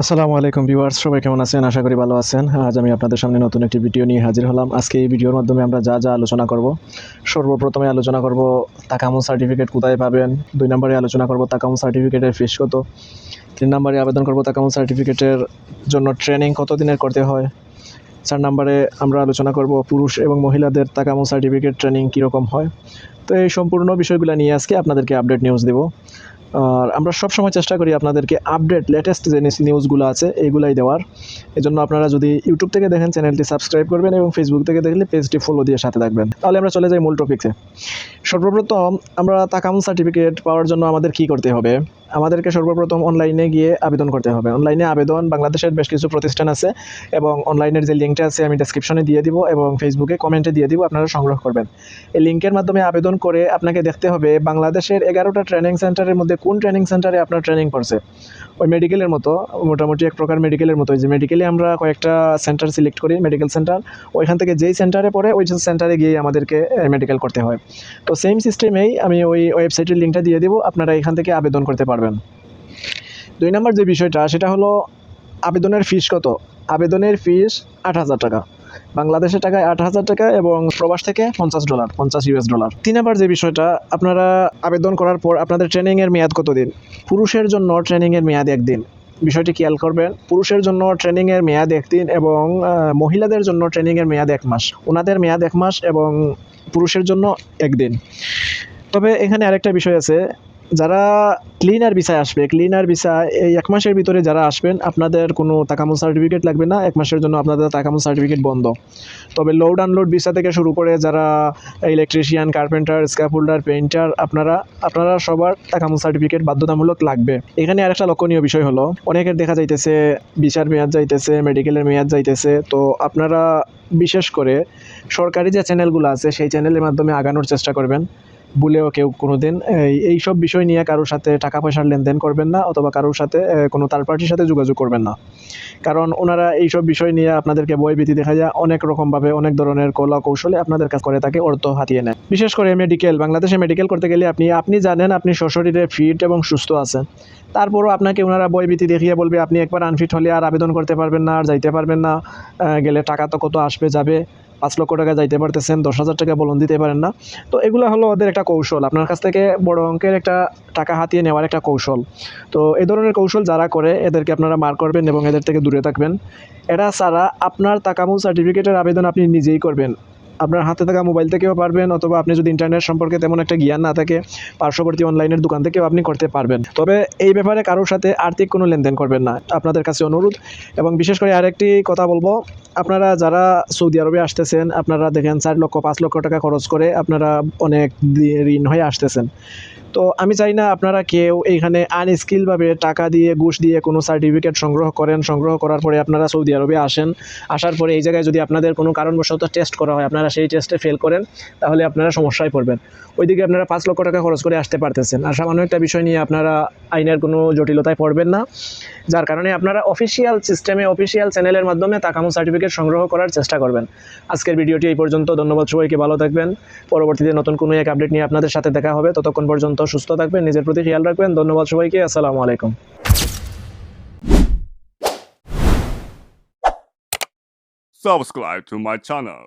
আসসালামু আলাইকুম ভিউয়ার্স, সবাই কেমন আছেন? আশা করি ভালো আছেন। আজ আমি আপনাদের সামনে নতুন একটি ভিডিও নিয়ে হাজির হলাম। আজকে এই ভিডিওর মাধ্যমে আমরা যা যা আলোচনা করব, সর্বপ্রথমে আলোচনা করব তাকামু সার্টিফিকেট কোথায় পাবেন, দুই নম্বরে আলোচনা করব তাকামু সার্টিফিকেটের ফিস কত, তিন নম্বরে আবেদন করব তাকামু সার্টিফিকেটের জন্য ট্রেনিং কত দিনের করতে হয়, চার নম্বরে আমরা আলোচনা করব পুরুষ এবং মহিলাদের তাকামু সার্টিফিকেট ট্রেনিং কীরকম হয়। তো এই সম্পূর্ণ বিষয়গুলো নিয়ে আজকে আপনাদেরকে আপডেট নিউজ দেবো। আর আমরা সবসময় চেষ্টা করি আপনাদেরকে আপডেট লেটেস্ট যে নিউজগুলো আছে, এগুলাই দেওয়ার। এজন্য আপনারা যদি ইউটিউব থেকে দেখেন চ্যানেলটি সাবস্ক্রাইব করবেন এবং ফেসবুক থেকে দেখলে পেজটি ফলো দিয়ে সাথে থাকবেন। তাহলে আমরা চলে যাই মূল টপিকে সর্বপ্রথম আমরা তাকামুন সার্টিফিকেট পাওয়ার জন্য আমাদের কি করতে হবে? আমাদেরকে সর্বপ্রথম অনলাইনে গিয়ে আবেদন করতে হবে। অনলাইনে আবেদন বাংলাদেশের বেশ কিছু প্রতিষ্ঠান আছে এবং অনলাইনের যে লিঙ্কটা আছে আমি ডেসক্রিপশনে দিয়ে দিব এবং ফেসবুকে কমেন্টে দিয়ে দিব, আপনারা সংগ্রহ করবেন। এই লিঙ্কের মাধ্যমে আবেদন করে আপনাকে দেখতে হবে বাংলাদেশের এগারোটা ট্রেনিং সেন্টারের মধ্যে কোন ট্রেনিং সেন্টারে আপনার ট্রেনিং পড়ছে। ওই মেডিকেলের মতো, মোটামুটি এক প্রকার মেডিকেলের মতো। যে মেডিকেলে আমরা কয়েকটা সেন্টার সিলেক্ট করি মেডিকেল সেন্টার ওইখান থেকে যেই সেন্টারে পড়ে, ওই সেন্টারে গিয়ে আমাদেরকে মেডিকেল করতে হয়। তো সেম সিস্টেমেই আমি ওই ওয়েবসাইটের লিঙ্কটা দিয়ে দিব, আপনারা এখান থেকে আবেদন করতে পারবেন। দুই নম্বর যে বিষয়টা, সেটা হলো আবেদনের ফিস কত? আবেদনের ফিস আট হাজার টাকা। বাংলাদেশের টাকায় আট হাজার টাকা এবং প্রবাস থেকে পঞ্চাশ ডলার পঞ্চাশ ইউএস ডলার তিন নম্বর যে বিষয়টা, আপনারা আবেদন করার পর আপনাদের ট্রেনিংয়ের মেয়াদ কত দিন? পুরুষের জন্য ট্রেনিংয়ের মেয়াদ একদিন। বিষয়টি খেয়াল করবেন, পুরুষের জন্য ট্রেনিংয়ের মেয়াদ একদিন এবং মহিলাদের জন্য ট্রেনিংয়ের মেয়াদ এক মাস। ওনাদের মেয়াদ এক মাস এবং পুরুষের জন্য একদিন। তবে এখানে আরেকটা বিষয় আছে যারা ক্লিনার ভিসায় আসবে ক্লিনার ভিসা এই এক মাসের ভিতরে যারা আসবেন, আপনাদের কোনো তাকামুল সার্টিফিকেট লাগবে না, এক মাসের জন্য আপনাদের তাকামুল সার্টিফিকেট বন্ধ। তবে লোড আনলোড ভিসা থেকে শুরু করে যারা ইলেকট্রিশিয়ান কার্পেন্টার স্ক্যাফোল্ডার পেইন্টার আপনারা আপনারা সবার তাকামুল সার্টিফিকেট বাধ্যতামূলক লাগবে। এখানে আরেকটা লক্ষণীয় বিষয় হলো, অনেকের দেখা যাইতেছে বিচার মেয়াদ যাইতেছে মেডিকেলের মেয়াদ যাইতেছে, তো আপনারা বিশেষ করে সরকারি যে চ্যানেলগুলো আছে, সেই চ্যানেলের মাধ্যমে আগানোর চেষ্টা করবেন। ভুলেও কেউ কোনো দিন এই সব বিষয় নিয়ে কারোর সাথে টাকা পয়সার লেনদেন করবেন না অথবা কারোর সাথে কোনো থার্ড পার্টির সাথে যোগাযোগ করবেন না। কারণ ওনারা এই সব বিষয় নিয়ে আপনাদেরকে ভয়ভীতি দেখা যায় অনেক রকমভাবে অনেক ধরনের কলা কৌশলে আপনাদের কাছ করে তাকে অর্থ হাতিয়ে নেয়। বিশেষ করে মেডিকেল বাংলাদেশে মেডিকেল করতে গেলে আপনি আপনি জানেন আপনি সশরীরে ফিট এবং সুস্থ আছেন। তারপরও আপনাকে ওনারা ভয়ভীতি দেখিয়ে বলবে, আপনি একবার আনফিট হলে আর আবেদন করতে পারবেন না, আর যাইতে পারবেন না গেলে টাকা তো কত আসবে, যাবে। পাঁচ লক্ষ টাকা যাইতে পারতেছেন, দশ হাজার টাকা বলুন দিতে পারেন না। তো এগুলো হলো ওদের একটা কৌশল। আপনার কাছ থেকে বড় অঙ্কের একটা টাকা হাতিয়ে নেওয়ার একটা কৌশল। তো এ ধরনের কৌশল যারা করে, এদেরকে আপনারা মার করবেন এবং এদের থেকে দূরে থাকবেন। এরা ছাড়া আপনার তাকামুল সার্টিফিকেটের আবেদন আপনি নিজেই করবেন। আপনার হাতে থাকা মোবাইল থেকেও পারবেন অথবা আপনি যদি ইন্টারনেট সম্পর্কে তেমন একটা জ্ঞান না থাকে, পার্শ্ববর্তী অনলাইনের দোকান থেকেও আপনি করতে পারবেন। তবে এই ব্যাপারে কারোর সাথে আর্থিক কোনো লেনদেন করবেন না। আপনাদের কাছে অনুরোধ। এবং বিশেষ করে আরেকটি কথা বলব আপনারা যারা সৌদি আরবে আসতেছেন, আপনারা দেখেন চার লক্ষ, পাঁচ লক্ষ টাকা খরচ করে আপনারা অনেক ঋণ হয়ে আসতেছেন। তো আমি চাই না আপনারা কেউ এইখানে আনস্কিলভাবে টাকা দিয়ে, ঘুষ দিয়ে কোনো সার্টিফিকেট সংগ্রহ করেন। সংগ্রহ করার পরে আপনারা সৌদি আরবে আসেন। আসার পরে এই জায়গায় যদি আপনাদের কোনো কারণবশত টেস্ট করা হয়, আপনারা সেই টেস্টে ফেল করেন, তাহলে আপনারা সমস্যায় পড়বেন। ওইদিকে আপনারা পাঁচ লক্ষ টাকা খরচ করে আসতে পারতেছেন। আর সামান্য একটা বিষয় নিয়ে আপনারা আইনের কোনো জটিলতায় পড়বেন না। যার কারণে আপনারা অফিসিয়াল সিস্টেমে অফিসিয়াল চ্যানেলের মাধ্যমে তাকামু সার্টিফিকেট সংগ্রহ করার চেষ্টা করবেন। আজকের ভিডিওটি এই পর্যন্ত। ধন্যবাদ সবাইকে, ভালো থাকবেন। পরবর্তীতে নতুন কোনো এক আপডেট নিয়ে আপনাদের সাথে দেখা হবে। ততক্ষণ পর্যন্ত সুস্থ থাকবেন, নিজের প্রতি খেয়াল রাখবেন। ধন্যবাদ সবাইকে, আসসালামু আলাইকুম। Subscribe to my channel.